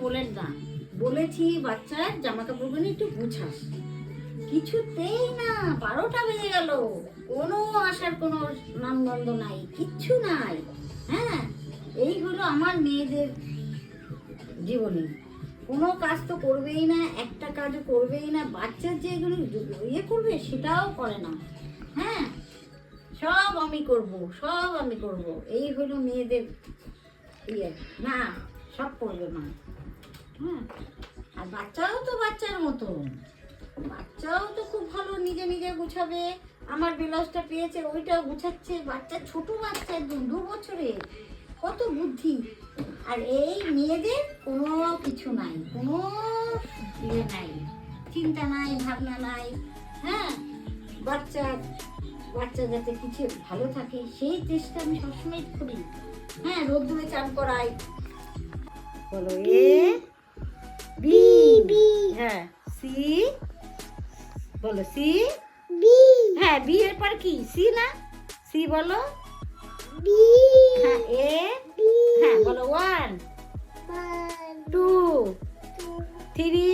বলেন না। বলেছি বাচ্চার জামা কাপড়গুলো একটু গুছাস। কিছুতেই না, বারোটা বেজে গেল। কোনো আসার কোনো নামগন্ধ নাই, কিচ্ছু নাই। হ্যাঁ এই হলো আমার মেয়েদের জীবনে। কোনো কাজ তো করবেই না, একটা কাজও করবেই না। বাচ্চার যে এগুলো ইয়ে করবে, সেটাও করে না। হ্যাঁ সব আমি করব, সব আমি করব। এই হলো মেয়েদের ইয়ে। না, সব করবে মা। হ্যাঁ আর বাচ্চাও তো বাচ্চার মতো। বাচ্চাও তো খুব ভালো নিজে নিজে গুছাবে। আমার ব্লাউজটা পেয়েছে, ওইটাও গুছাচ্ছে। বাচ্চা ছোট বাচ্চা, একদম দু বছরের কত বুদ্ধি। আর এই মেয়েদের কোনো কিছু নাই, কোনো ইয়ে নাই, চিন্তা নাই, ভাবনা নাই। হ্যাঁ বাচ্চা বাচ্চা যাতে কিছু ভালো থাকে, সেই চেষ্টা আমি সবসময় করি। হ্যাঁ রোদ্দুরে চান করাই। বলো, এ বি বি হ্যাঁ সি বলো সি বি হ্যাঁ বি এর পর কি? সি না? সি বলো। বি হ্যাঁ এ বি হ্যাঁ বলো one two three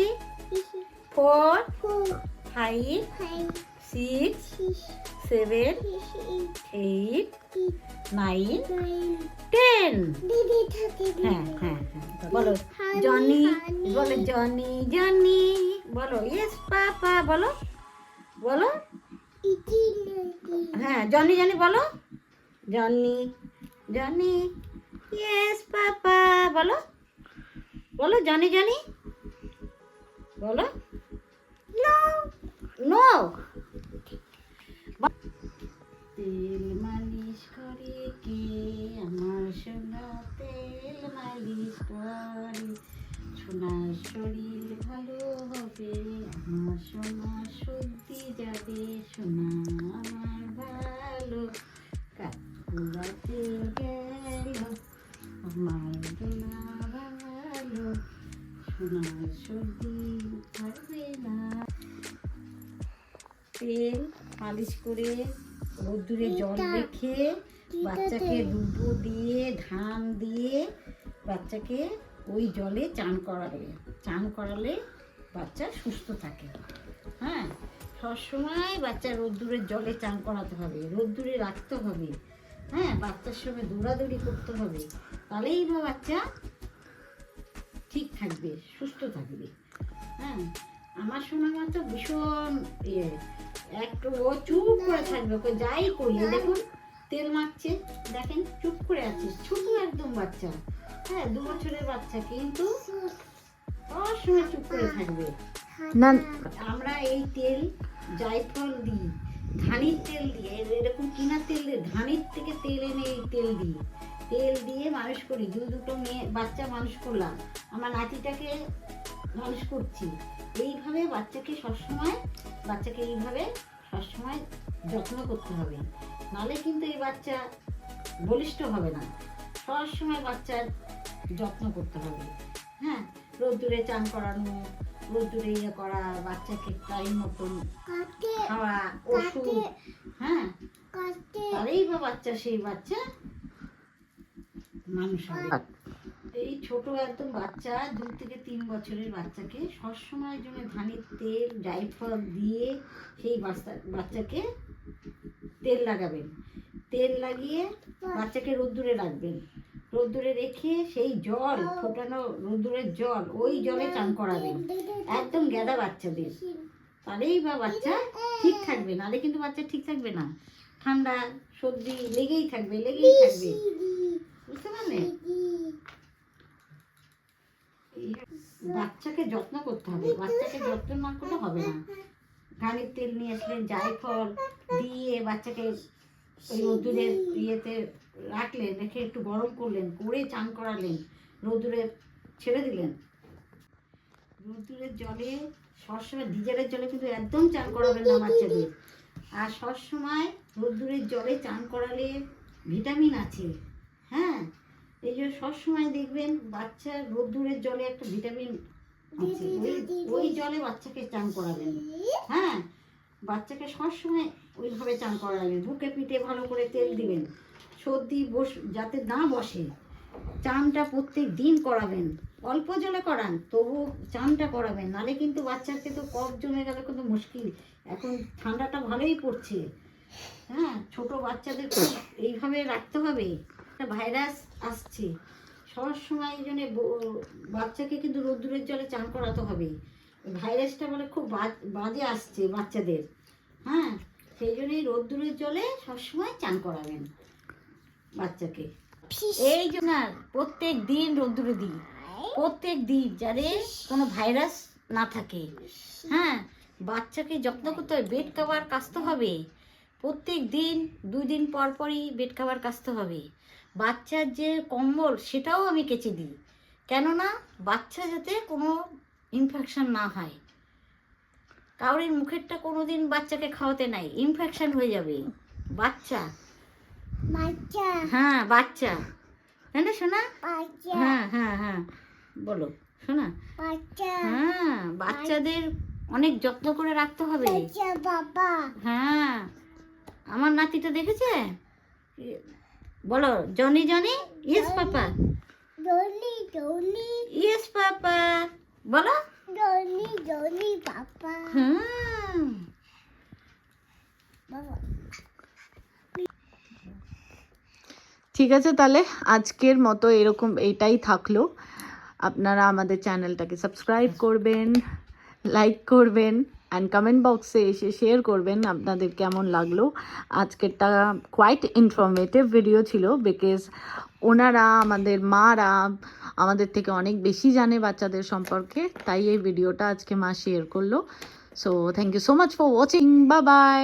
four five six seven eight nine ten হ্যাঁ হ্যাঁ হ্যাঁ বলো জনি বলো, জনি জনি। বলো ইয়েস পাপা বলো বলো। হ্যাঁ জনি জনি, বলো। Johnny Johnny. ইয়েস পাপা বলো। বলো, জনি জনি। বলো। নো নো তেল মালিশ করে কে? আমার সোনা তেল মালিশ করে। সোনার শরীর ভালো হবে আমার সোনা সর্দি যাবে সোনা আমার ভালো। কাকুরাতে গেল আমার সোনা ভালো। সোনার সর্দি থাকবে না। তেল মালিশ করে রোদ্দুরে জল রেখে বাচ্চাকে দুধ দিয়ে ধান দিয়ে বাচ্চাকে ওই জলে চান করাবে। চান করালে বাচ্চা সুস্থ থাকে। হ্যাঁ? সবসময় বাচ্চা রোদ্দুরের জলে চান করাতে হবে, রোদ্দুরে রাখতে হবে। হ্যাঁ? বাচ্চার সঙ্গে দৌড়াদৌড়ি করতে হবে। তাহলেই বা বাচ্চা ঠিক থাকবে, সুস্থ থাকবে। হ্যাঁ? আমার শোনা বাচ্চা ভীষণ ইয়ে। একটু ও চুপ করে থাকবে, ওকে যাই করি দেখুন, তেল মাখছে। দেখেন, চুপ করে আছে, ছোট একদম বাচ্চা। হ্যাঁ দু বছরের বাচ্চা, কিন্তু সবসময় আমরা এই তেল জায়ফল দিই, ধানের তেল দিয়ে এরকম কিনা তেল দিয়ে ধানের থেকে তেল এনে এই তেল দিই। তেল দিয়ে মানুষ করি, দু দুটো মেয়ে, বাচ্চা মানুষ করলাম। আমার নাতিটাকে মানুষ করছি। এইভাবে বাচ্চাকে সবসময়, বাচ্চাকে এইভাবে সবসময় যত্ন করতে হবে। নালে কিন্তু এই বাচ্চা বলিষ্ঠ হবে না। সবসময় বাচ্চার যত্ন করতে হবে। হ্যাঁ? রোদ্দুরে চান করানো রোদ্দুরে ইয়ে করা বাচ্চাকে টাইম মতন খাওয়া ওষুধ হ্যাঁ? তাহলেই বা বাচ্চা সেই বাচ্চা মানুষ হবে। এই ছোট একদম বাচ্চা দু থেকে তিন বছরের বাচ্চাকে সবসময়ের জন্য ধানের তেল জায়ফল দিয়ে সেই বাচ্চা বাচ্চাকে তেল লাগাবেন। তেল লাগিয়ে বাচ্চাকে রোদ্দুরে রাখবেন। রোদ্দুরে রেখে সেই জল ফোটানো রোদ্দুরের জল ওই জলে চান করাবেন। একদম গেদা বাচ্চাদের। তাহলেই বা বাচ্চা ঠিক থাকবে নাহলে কিন্তু বাচ্চা ঠিক থাকবে না। ঠান্ডা সর্দি লেগেই থাকবে লেগেই থাকবে। বুঝতে পারলে? বাচ্চাকে যত্ন করতে হবে বাচ্চাকে যত্ন না করলে হবে না। ধানের তেল নিয়ে আসলেন জায়ফল দিয়ে বাচ্চাকে রোদ্দুরের ইয়েতে রাখলেন রেখে একটু গরম করলেন করে চান করালেন রোদ্দুরে ছেড়ে দিলেন। রোদ্দুরের জলে সবসময় ডিজেলের জলে কিন্তু একদম চান করাবেন না বাচ্চাদের। আর সবসময় রোদ্দুরের জলে চান করালে ভিটামিন আছে হ্যাঁ? এই জন্য সবসময় দেখবেন বাচ্চা রোদ্দুরের জলে একটা ভিটামিন আছে। ওই ওই জলে বাচ্চাকে চান করাবেন হ্যাঁ? বাচ্চাকে সবসময় ওইভাবে চান করাবেন বুকে পিঠে ভালো করে তেল দিবেন। সর্দি বস, যাতে না বসে। চানটা প্রত্যেক দিন করাবেন। অল্প জলে করান তবু চানটা করাবেন। নালে কিন্তু বাচ্চাকে তো কফ জমে গেলে কিন্তু মুশকিল। এখন ঠান্ডাটা ভালোই পড়ছে। হ্যাঁ ছোট বাচ্চাদের এইভাবে রাখতে হবে। একটা ভাইরাস আসছে। সব সময় এই জন্য বাচ্চাকে কিন্তু রোদ্দুরের জলে চান করাতে হবে। ভাইরাসটা বলে খুব বাজে আসছে বাচ্চাদের। হ্যাঁ সেই জন্যই রোদ্দুরের জলে সবসময় চান করাবেন বাচ্চাকে। এই জন্য প্রত্যেক দিন রোদ্দুরে দিই। প্রত্যেক দিন যাতে কোনো ভাইরাস না থাকে। হ্যাঁ বাচ্চাকে যত্ন করতে হবে বেড কাভার কাচতে হবে। প্রত্যেক দিন দুই দিন পর পরই বেড কাভার কাচতে হবে। বাচ্চার যে কম্বল সেটাও আমি কেচে দিই। কেননা বাচ্চা যাতে কোনো ইনফেকশন না হয়। কাউরির মুখেরটা কোনো দিন বাচ্চাকে খাওয়াতে নাই। ইনফেকশন হয়ে যাবে। বাচ্চা। বাচ্চা। হ্যাঁ বাচ্চা। তাই না শোনা হ্যাঁ হ্যাঁ হ্যাঁ। বলো শোনা বাচ্চা। হ্যাঁ বাচ্চাদের অনেক যত্ন করে রাখতে হবে। বাবা। হ্যাঁ। আমার নাতিটা দেখেছে? বলো Johnny Johnny? Yes papa Dolly Dolly yes papa বলো। বাবা বাবা ঠিক আছে তাহলে আজকের মতো এরকম এটাই থাকল। আপনারা আমাদের চ্যানেলটাকে সাবস্ক্রাইব করবেন লাইক করবেন। অ্যান্ড কমেন্ট বক্সে এসে শেয়ার করবেন আপনাদের কেমন লাগল। আজকেরটা কোয়াইট ইনফরমেটিভ ভিডিও ছিল বিকজ ওনারা, আমাদের মারা আমাদের থেকে অনেক বেশি জানে বাচ্চাদের সম্পর্কে, তাই এই ভিডিওটা আজকে মা শেয়ার করল। So thank you so much for watching বা বাই